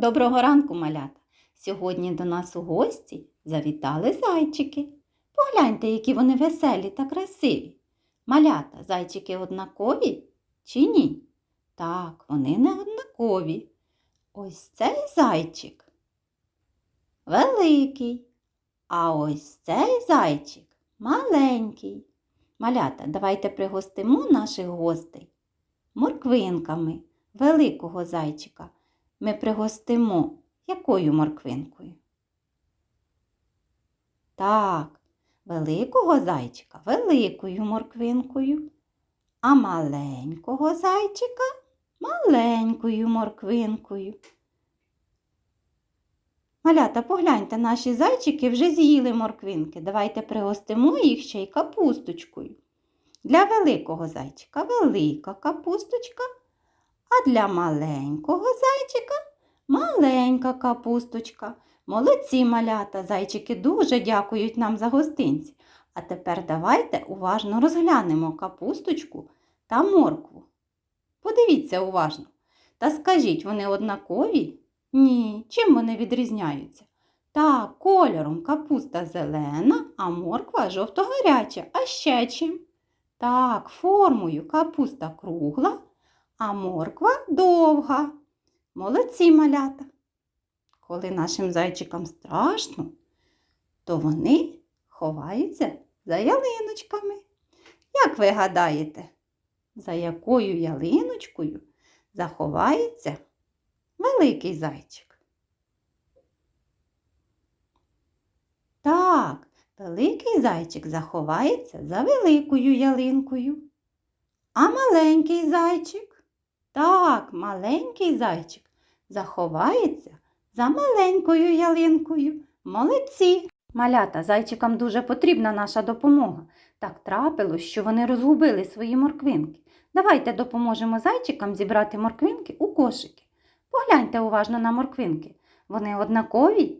Доброго ранку, малята! Сьогодні до нас у гості завітали зайчики. Погляньте, які вони веселі та красиві. Малята, зайчики однакові чи ні? Так, вони не однакові. Ось цей зайчик великий, а ось цей зайчик маленький. Малята, давайте пригостимо наших гостей морквинками великого зайчика ми пригостимо якою морквинкою? Так, великого зайчика великою морквинкою, а маленького зайчика маленькою морквинкою. Малята, погляньте, наші зайчики вже з'їли морквинки. Давайте пригостимо їх ще й капусточкою. Для великого зайчика велика капусточка, а для маленького зайчика маленька капусточка. Молодці малята, зайчики дуже дякують нам за гостинці. А тепер давайте уважно розглянемо капусточку та моркву. Подивіться уважно. Та скажіть, вони однакові? Ні. Чим вони відрізняються? Так, кольором капуста зелена, а морква жовто-гаряча. А ще чим? Так, формою капуста кругла, а морква довга. Молодці малята. Коли нашим зайчикам страшно, то вони ховаються за ялиночками. Як ви гадаєте, за якою ялиночкою заховається великий зайчик? Так, великий зайчик заховається за великою ялинкою. А маленький зайчик? Так, маленький зайчик заховається за маленькою ялинкою. Молодці! Малята, зайчикам дуже потрібна наша допомога. Так трапилось, що вони розгубили свої морквинки. Давайте допоможемо зайчикам зібрати морквинки у кошики. Погляньте уважно на морквинки. Вони однакові?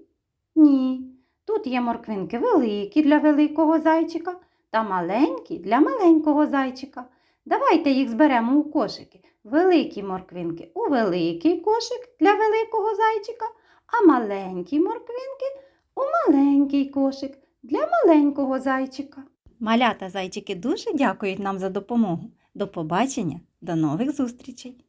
Ні. Тут є морквинки великі для великого зайчика та маленькі для маленького зайчика. Давайте їх зберемо у кошики. Великі морквинки у великий кошик для великого зайчика, а маленькі морквинки у маленький кошик для маленького зайчика. Малята зайчики дуже дякують нам за допомогу. До побачення, до нових зустрічей!